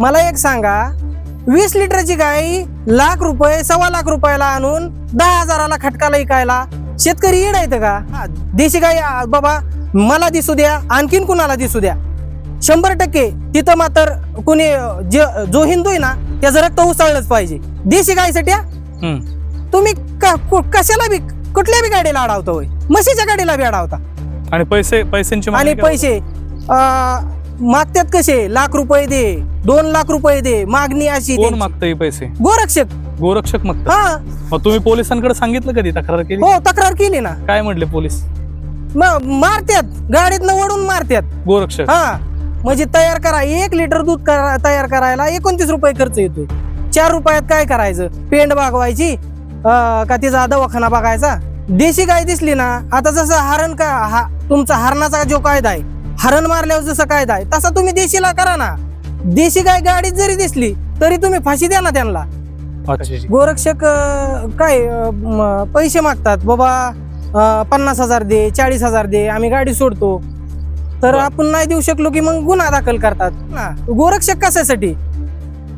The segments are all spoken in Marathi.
मला एक सांगा वीस लिटरची गाय लाख रुपये सव्वा लाख रुपयाला आणून दहा हजाराला खटकाला इकायला शेतकरी येड आहेत का? देशी गाय आ, बाबा मला दिसू द्या आणखीन कुणाला दिसू द्या. शंभर टक्के तिथं मात्र कुणी जे- हिंदू आहे ना त्याचं रक्त उसळलंच पाहिजे. देशी गायसाठी? हम्म. तुम्ही कशाला बी कुठल्या बी गाडीला अडावता होय म्हशीच्या गाडीला बी अडावता. आणि पैसे पैशांची आणि पैसे अं, मागतात कसे? लाख रुपये दे दोन लाख रुपये दे मागणी अशी कोण त्यांची. मागतं पैसे? गोरक्षक. गोरक्षक मागतं हा. मग तुम्ही पोलिसांकडे सांगितलं कधी? तक्रार केली? हो तक्रार केली ना. काय म्हटले पोलीस? मग मारत्यात गाडीतनं ओढून मारत्यात गोरक्षक. हा. म्हणजे तयार करा. एक लिटर दूध करा- तयार करायला एकोणतीस रुपये खर्च येतोय. चार रुपयात काय करायचं? पेंड बागवायची अं, का तिचा दवाखाना बघायचा? देशी गाय दिसली ना आता जसं हरण का हा तुमचा हरणाचा जो कायदा आहे हरण मारल्यावर जसं कायदा आहे तसा तुम्ही देशीला करा ना. देशी गाय गाडीत जरी दिसली तरी तुम्ही फाशी द्या ना त्यांना. गोरक्षक अं, काय अं, म, पैसे मागतात बाबा अं, पन्नास हजार दे चाळीस हजार दे आम्ही गाडी सोडतो. तर बरं. आपण नाही देऊ शकलो की मग गुन्हा दाखल करतात. ना गोरक्षक कशासाठी?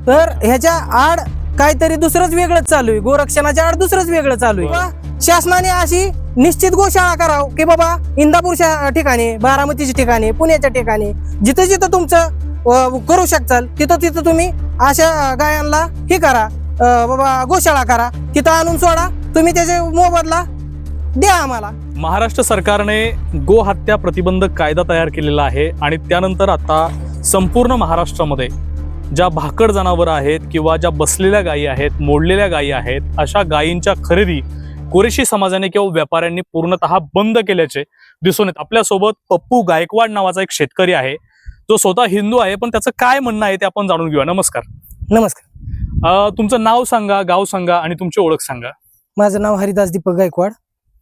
तर ह्याच्या आड काहीतरी दुसरंच वेगळंच चालू आहे. गोरक्षणाच्या आड दुसरंच वेगळं चालू आहे. बरं. शासनाने अशी निश्चित गोशाळा कराव की बाबा इंदापूरच्या ठिकाणी बारामतीच्या ठिकाणी पुण्याच्या ठिकाणी जिथं जिथं तुमचं करू शकचाल तिथं तिथं तुम्ही अशा गायांना हे करा बाबा गोशाळा करा तिथं आणून सोडा तुम्ही त्याचे मोबदला द्या आम्हाला. महाराष्ट्र सरकारने गोहत्या प्रतिबंधक कायदा तयार केलेला आहे आणि त्यानंतर आता संपूर्ण महाराष्ट्रामध्ये ज्या भाकड जनावरं आहेत किंवा ज्या बसलेल्या गायी आहेत मोडलेल्या गायी आहेत अशा गायींच्या खरेदी कुरेशी समाजाने किंवा व्यापाऱ्यांनी पूर्णतः बंद केल्याचे दिसून येत. आपल्यासोबत पप्पू गायकवाड नावाचा एक शेतकरी आहे. तो स्वतः हिंदू आहे पण त्याचं काय म्हणणं आहे ते आपण जाणून घेऊया. नमस्कार. नमस्कार. तुमचं नाव सांगा गाव सांगा आणि तुमची ओळख सांगा. माझं नाव हरिदास दीपक गायकवाड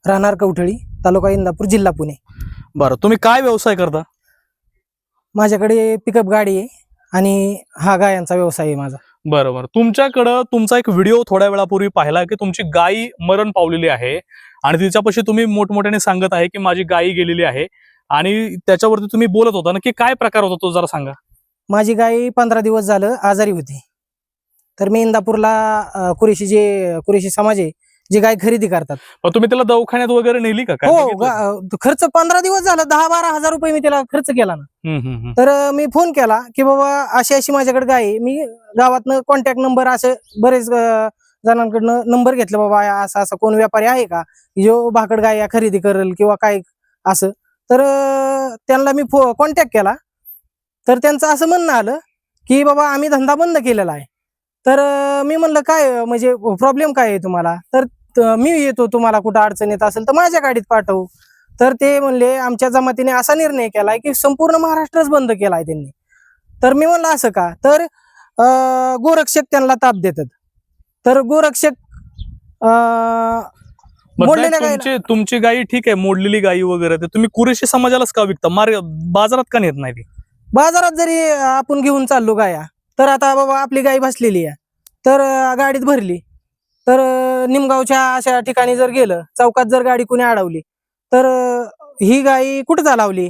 राहणार कवठळी तालुका इंदापूर जिल्हा पुणे. बरं तुम्ही काय व्यवसाय करता? माझ्याकडे पिकअप गाडी आहे. आणि हा गायांचा व्यवसाय आहे माझा. बरोबर. तुमच्याकडं तुमचा एक व्हिडिओ थोड्या वेळापूर्वी पाहिला की तुमची गाय मरण पावलेली आहे आणि तिच्यापाशी तुम्ही मोठमोठ्याने सांगत आहे की माझी गायी गेलेली आहे आणि त्याच्यावरती तुम्ही बोलत होता नक्की काय प्रकार होता तो जरा सांगा. माझी गाय पंधरा दिवस झालं आजारी होती. तर मी इंदापूरला अं, कुरेशी जे कुरेशी समाज आहे जे गाय खरेदी करतात. मग तुम्ही त्याला दवाखान्यात वगैरे नेली का? काय हो बघितलं? गा- अं, खर्च पंधरा दिवस झाला दहा बारा हजार रुपये मी त्याला खर्च केला ना. हम्म, हम्म, हम्म. तर अं, मी फोन केला की बाबा अशी अशी माझ्याकडे गाय आहे. मी गावातनं कॉन्टॅक्ट नंबर असे बरेच अं, जणांकडनं नंबर घेतला बाबा असा असा कोण व्यापारी आहे का? जो भाकड गाय खरेदी करेल किंवा काय असं. तर अं, त्यांना मी कॉन्टॅक्ट केला. तर त्यांचं असं म्हणणं आलं की बाबा आम्ही धंदा बंद केलेला आहे. तर अं, मी म्हणलं काय अं, म्हणजे प्रॉब्लेम काय आहे तुम्हाला? तर मी येतो तुम्हाला कुठं अडचण येत असेल तर माझ्या गाडीत पाठवू. तर ते म्हणले आमच्या जमातीने असा निर्णय केलाय की संपूर्ण महाराष्ट्रच बंद केलाय त्यांनी. तर मी म्हणलं असं का? तर गोरक्षक त्यांना ताप देतात. तर गोरक्षक मोडलेल्या तुमची तुमची गायी ठीक आहे मोडलेली गायी वगैरे ते तुम्ही कुरेशी समाजालाच का विकता? मार बाजारात का नेत नाही बाजारात जरी आपण घेऊन चाललो गाया तर आता बाबा आपली गाय बसलेली आहे. तर गाडीत भरली. तर निमगावच्या अशा ठिकाणी जर गेलं चौकात जर गाडी कुणी अडवली तर ही गाय कुठं चालवली?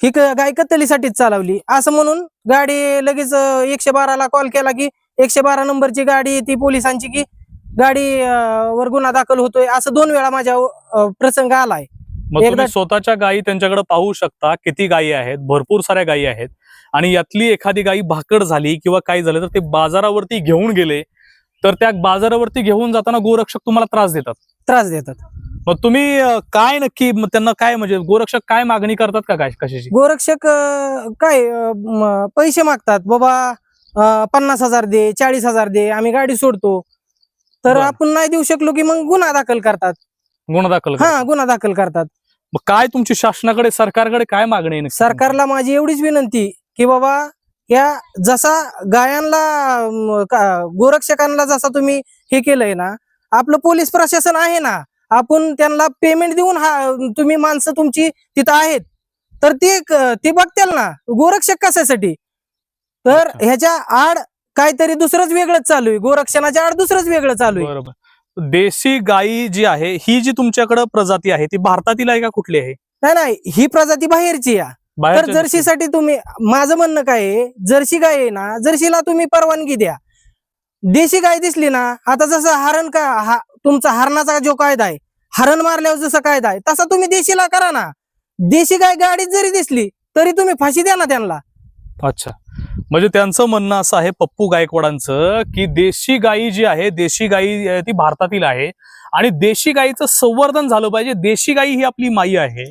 ही गाय कत्तलीसाठीच चालवली. असं म्हणून गाडी लगेच एकशे बाराला कॉल केला की एकशे बारा नंबरची गाडी ती पोलिसांची की गाडी वर गुन्हा दाखल होतोय असं दोन वेळा माझ्या प्रसंग आलाय. मग स्वतःच्या गायी त्यांच्याकडे पाहू शकता किती गायी आहेत भरपूर साऱ्या गायी आहेत. आणि यातली एखादी गायी भाकड झाली किंवा काय झालं तर ते बाजारावरती घेऊन गेले तर त्या बाजारावरती घेऊन जाताना गोरक्षक तुम्हाला त्रास देतात. त्रास देतात. मग तुम्ही अं, काय नक्की त्यांना काय म्हणजे गोरक्षक काय मागणी करतात का काय कशाची गोरक्षक अं, काय अं, म, पैसे मागतात. बाबा अं, पन्नास हजार दे चाळीस हजार दे आम्ही गाडी सोडतो. तर बरं. आपण नाही देऊ शकलो की मग गुन्हा दाखल करतात. गुन्हा दाखल. हा गुन्हा दाखल करतात. मग काय तुमची शासनाकडे सरकारकडे काय मागणी आहे नक्की? सरकारला माझी एवढीच विनंती की बाबा या जसा गायांना गोरक्षकांना जसा तुम्ही हे केलंय ना आपलं पोलीस प्रशासन आहे ना आपण त्यांना पेमेंट देऊन हा तुम्ही माणसं तुमची तिथं आहेत. तर ते ते बघतील ना गोरक्षक कशासाठी? तर. ह्याच्या आड काहीतरी दुसरंच वेगळंच चालू आहे गोरक्षणाच्या आड दुसरंच वेगळं चालू आहे. बरोबर. देशी गायी जी आहे ही जी तुमच्याकडे प्रजाती आहे ती भारतातील आहे का कुठली आहे? नाही नाही ही प्रजाती बाहेरची या तर जर्सीसाठी तुम्ही माझं म्हणणं काय आहे जर्सी गाय आहे ना जर्सीला तुम्ही परवानगी द्या. देशी गाय दिसली ना आता जसं हरण का हा तुमचा हरणाचा जो कायदा आहे हरण मारल्यावर जसा कायदा आहे तसा तुम्ही देशीला करा ना. देशी गाय गाडीत जरी दिसली तरी तुम्ही फाशी द्या ना त्यांना. अच्छा. म्हणजे त्यांचं म्हणणं असं आहे पप्पू गायकवाडांचं की देशी गाई जी आहे देशी गाई ती भारतातील आहे. आणि देशी गाईचं संवर्धन झालं पाहिजे. देशी गाई ही आपली माई आहे.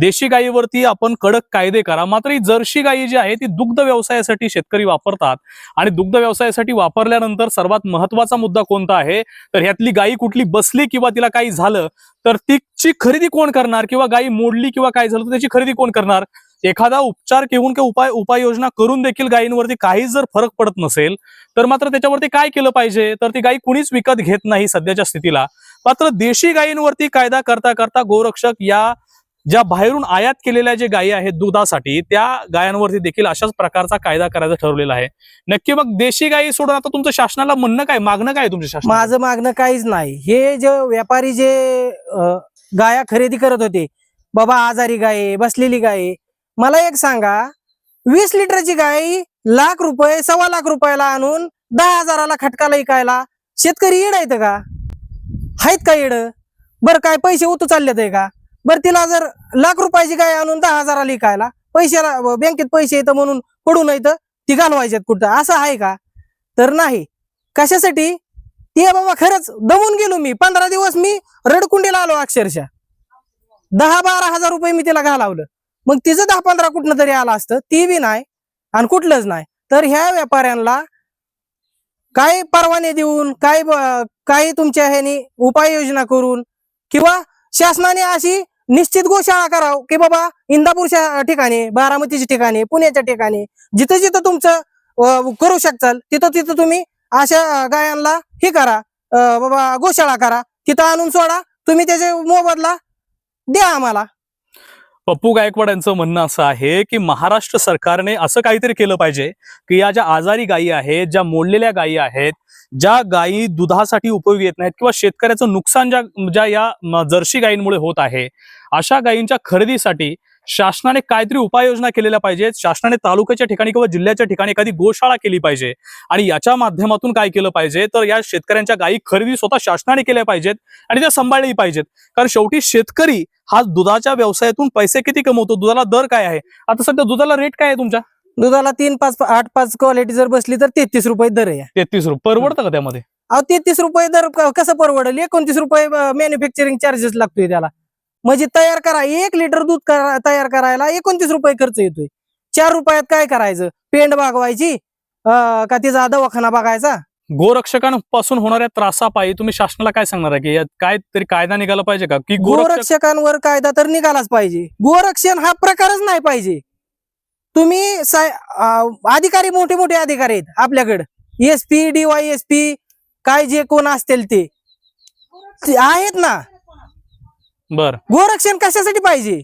देशी गायीवरती आपण कडक कायदे करा. मात्र ही जर्सी गाई जी आहे ती दुग्ध व्यवसायासाठी शेतकरी वापरतात. आणि दुग्ध व्यवसायासाठी वापरल्यानंतर सर्वात महत्त्वाचा मुद्दा कोणता आहे? तर ह्यातली गायी कुठली बसली किंवा तिला काही झालं तर तिची खरेदी कोण करणार? किंवा गायी मोडली किंवा काय झालं तर त्याची खरेदी कोण करणार? एखादा उपचार घेऊन किंवा उपाय उपाययोजना करून देखील गायींवरती काहीच जर फरक पडत नसेल तर मात्र त्याच्यावरती काय केलं पाहिजे? तर ती गायी कुणीच विकत घेत नाही सध्याच्या स्थितीला. मात्र देशी गायींवरती कायदा करता करता गोरक्षक या ज्या बाहेरून आयात केलेल्या जे गायी आहेत दुधासाठी त्या गायांवरती देखील अशाच प्रकारचा कायदा करायचा ठरवलेला आहे. नक्की मग देशी गायी सोडून आता तुमचं शासनाला म्हणणं काय? मागणं काय तुमचं तुमच्या शासनाला? माझं मागणं काहीच नाही. हे जे व्यापारी जे गाया खरेदी करत होते बाबा आजारी गाय बसलेली गाय मला एक सांगा वीस लिटरची गाय लाख रुपये सव्वा लाख रुपयाला आणून दहा हजाराला खटकाला इकायला शेतकरी येड आहेत का? आहेत का येड? बरं काय पैसे उतू चाललेत आहे का? बरं तिला जर लाख रुपयाची गाय आणून दहा हजाराला इकायला पैशाला बँकेत पैसे येतं म्हणून पडून येतं ती घालवायच्यात कुठं? असं आहे का? तर नाही. कशासाठी? ते बाबा खरंच दमून गेलो मी. पंधरा दिवस मी रडकुंडीला आलो अक्षरशः. दहा बारा हजार रुपये मी तिला घालावलं. मग तिचं दहा पंधरा कुठनं तरी आलं असतं ती बी नाही आणि कुठलंच नाही. तर ह्या व्यापाऱ्यांना काय परवाने देऊन काय काही तुमच्या ह्यानी उपाययोजना करून किंवा शासनाने अशी निश्चित गोशाळा कराव की बाबा इंदापूरच्या ठिकाणी बारामतीच्या ठिकाणी पुण्याच्या ठिकाणी जिथं जिथं तुमचं करू शकचाल तिथं तिथं तुम्ही अशा गायांना हे करा बाबा गोशाळा करा तिथं आणून सोडा तुम्ही त्याचे मोबदला द्या आम्हाला. पप्पू गायकवाड यांचं म्हणणं असं आहे की महाराष्ट्र सरकारने असं काहीतरी केलं पाहिजे की या ज्या आजारी गायी आहेत ज्या मोडलेल्या गायी आहेत ज्या गायी दुधासाठी उपयोगी येत नाहीत किंवा शेतकऱ्याचं नुकसान ज्या ज्या या जर्सी गायींमुळे होत आहे अशा गायींच्या खरेदीसाठी शासनाने काहीतरी उपाययोजना केलेल्या पाहिजेत. शासनाने तालुक्याच्या ठिकाणी किंवा जिल्ह्याच्या ठिकाणी एखादी गोशाळा केली पाहिजे. आणि याच्या माध्यमातून काय केलं पाहिजे? तर या शेतकऱ्यांच्या गायी खरेदी स्वतः शासनाने केल्या पाहिजेत आणि त्या सांभाळली पाहिजेत. कारण शेवटी शेतकरी हा दुधाच्या व्यवसायातून पैसे किती कमवतो? दुधाला दर काय आहे? आता सध्या दुधाला रेट काय आहे तुमच्या? दुधाला तीन पाच आठ पाच क्वालिटी जर बसली तर तेहतीस रुपये दर आहे. तेहतीस रुपये. परवडतं का त्यामध्ये? अहो तेहतीस रुपये दर कसं परवडेल? एकोणतीस रुपये मॅन्युफॅक्चरिंग चार्जेस लागतोय त्याला. म्हणजे तयार करा एक लिटर दूध करा- तयार करायला एकोणतीस रुपये खर्च येतोय. चार रुपयात काय करायचं? पेंड भागवायची का तिचा दवाखाना बघायचा? गोरक्षकांपासून होणाऱ्या त्रासापायी तुम्ही शासनाला काय सांगणार आहे? की यात काय तरी कायदा निघाला पाहिजे का? की गोरक्षक गोरक्षकांवर कायदा तर निघालाच पाहिजे. गोरक्षण हा प्रकारच नाही पाहिजे. तुम्ही साय- अं, अधिकारी मोठे मोठे अधिकारी आहेत आपल्याकडे. S P DY S P काय जे कोण असतील ते. ते आहेत ना. बर. गोरक्षण कशासाठी पाहिजे.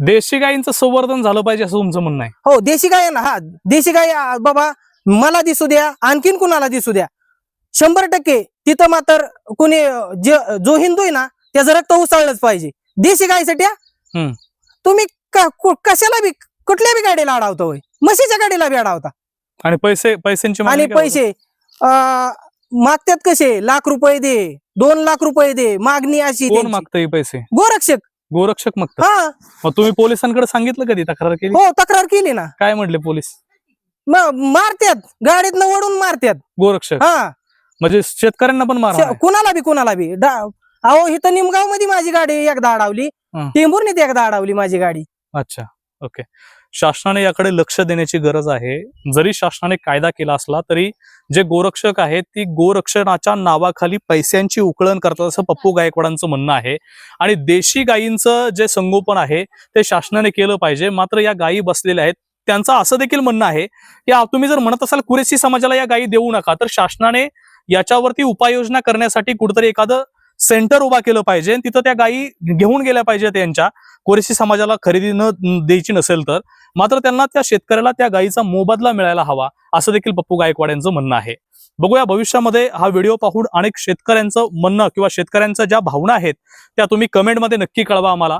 देशी गायींचं संवर्धन झालं पाहिजे असं तुमचं म्हणणं आहे. हो देशी गाय ना हा देशी गाय आ, बाबा मला दिसू द्या आणखीन कुणाला दिसू द्या. शंभर टक्के तिथं मात्र कुणी जे- जो हिंदू आहे ना त्याचं रक्त उसळलंच पाहिजे. देशी गायसाठी हा? हम्म. तुम्ही क- कु- कशाला बी कुठल्या बी गाडीला अडावता होय? म्हशीच्या गाडीला बी अडावता. आणि पैसे पैशांची आणि पैसे अ, मागतात कसे? लाख रुपये दे. दोन लाख रुपये दे मागणी अशी? कोण त्यांची. मागतं हे पैसे? गोरक्षक. गोरक्षक मागतात. हा. मग तुम्ही पोलिसांकडे सांगितलं कधी? तक्रार केली? हो तक्रार केली ना. काय म्हणले पोलीस? मग मारत्यात. गाडीतनं ओढून मारत्यात. गोरक्षक. हा. म्हणजे शेतकऱ्यांना पण मार श- कुणाला बी कुणाला बी. डा- अहो इथं निमगावमध्ये माझी गाडी एकदा अडवली. हं. टेंभुर्णीत एकदा अडवली माझी गाडी. अच्छा. ओके. शासनाने याकडे लक्ष देण्याची गरज आहे. जरी शासनाने कायदा केला असला तरी जे गोरक्षक आहेत ती गोरक्षणाच्या नावाखाली पैशांची उकळण करतात असं पप्पू गायकवाडांचं म्हणणं आहे. आणि देशी गायींचं जे संगोपन आहे ते शासनाने केलं पाहिजे. मात्र या गायी बसलेल्या आहेत. त्यांचं असं देखील म्हणणं आहे की तुम्ही जर म्हणत असाल कुरेशी समाजाला या गायी देऊ नका तर शासनाने याच्यावरती उपाययोजना करण्यासाठी कुठेतरी एखादं सेंटर उभा केलं पाहिजे. तिथं त्या गायी घेऊन गेल्या पाहिजेत यांच्या. कोरेशी समाजाला खरेदी न द्यायची नसेल तर. मात्र त्यांना त्या शेतकऱ्याला त्या गायीचा मोबदला मिळायला हवा असं देखील पप्पू गायकवाड यांचं म्हणणं आहे. बघूया भविष्यामध्ये हा व्हिडिओ पाहून अनेक शेतकऱ्यांचं म्हणणं किंवा शेतकऱ्यांच्या ज्या भावना आहेत त्या तुम्ही कमेंटमध्ये नक्की कळवा आम्हाला.